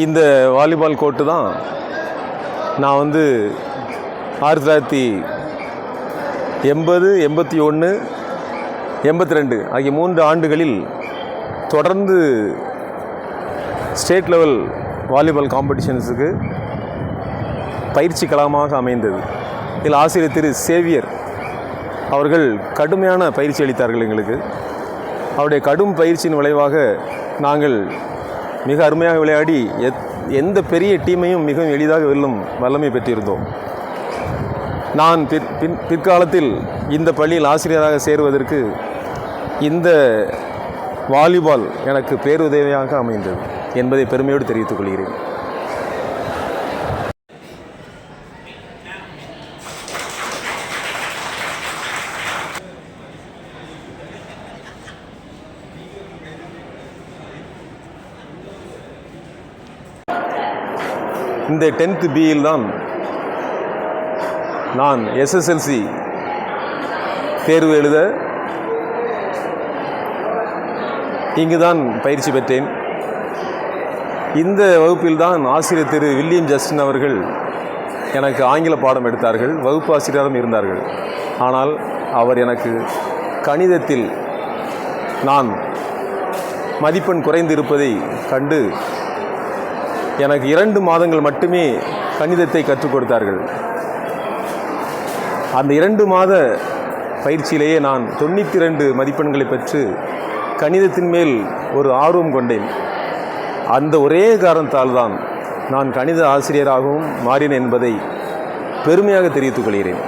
இந்த volleyball court தான் நான் வந்து ஆயிரத்தி தொள்ளாயிரத்தி எண்பது எண்பத்தி ஒன்று எண்பத்தி ரெண்டு ஆகிய மூன்று ஆண்டுகளில் தொடர்ந்து ஸ்டேட் லெவல் வாலிபால் காம்படிஷன்ஸுக்கு பயிற்சி களமாக அமைந்தது. இதில் ஆசிரியர் திரு சேவியர் அவர்கள் கடுமையான பயிற்சி அளித்தார்கள் எங்களுக்கு. அவருடைய கடும் பயிற்சியின் விளைவாக நாங்கள் மிக அருமையாக விளையாடி எத் எந்த பெரிய டீமையும் மிகவும் எளிதாக வெல்லும் வல்லமை பெற்றிருந்தோம். நான் பிற் பின் பிற்காலத்தில் இந்த பள்ளியில் ஆசிரியராக சேருவதற்கு இந்த வாலிபால் எனக்கு பேருதவியாக அமைந்தது என்பதை பெருமையோடு தெரிவித்துக் கொள்கிறேன். இந்த டென்த்து பியில் தான் நான் எஸ்எஸ்எல்சி தேர்வு எழுத இங்கு தான் பயிற்சி பெற்றேன். இந்த வகுப்பில் தான் ஆசிரியர் திரு வில்லியம் ஜஸ்டின் அவர்கள் எனக்கு ஆங்கில பாடம் எடுத்தார்கள் வகுப்பு ஆசிரியரும் இருந்தார்கள். ஆனால் அவர் எனக்கு கணிதத்தில் நான் மதிப்பெண் குறைந்து இருப்பதை கண்டு எனக்கு இரண்டு மாதங்கள் மட்டுமே கணிதத்தை கற்றுக் கொடுத்தார்கள். அந்த இரண்டு மாத பயிற்சியிலேயே நான் தொண்ணூற்றி ரெண்டு மதிப்பெண்களை பெற்று கணிதத்தின் மேல் ஒரு ஆர்வம் கொண்டேன். அந்த ஒரே காரணத்தால் தான் நான் கணித ஆசிரியராகவும் மாறினேன் என்பதை பெருமையாக தெரிவித்துக் கொள்கிறேன்.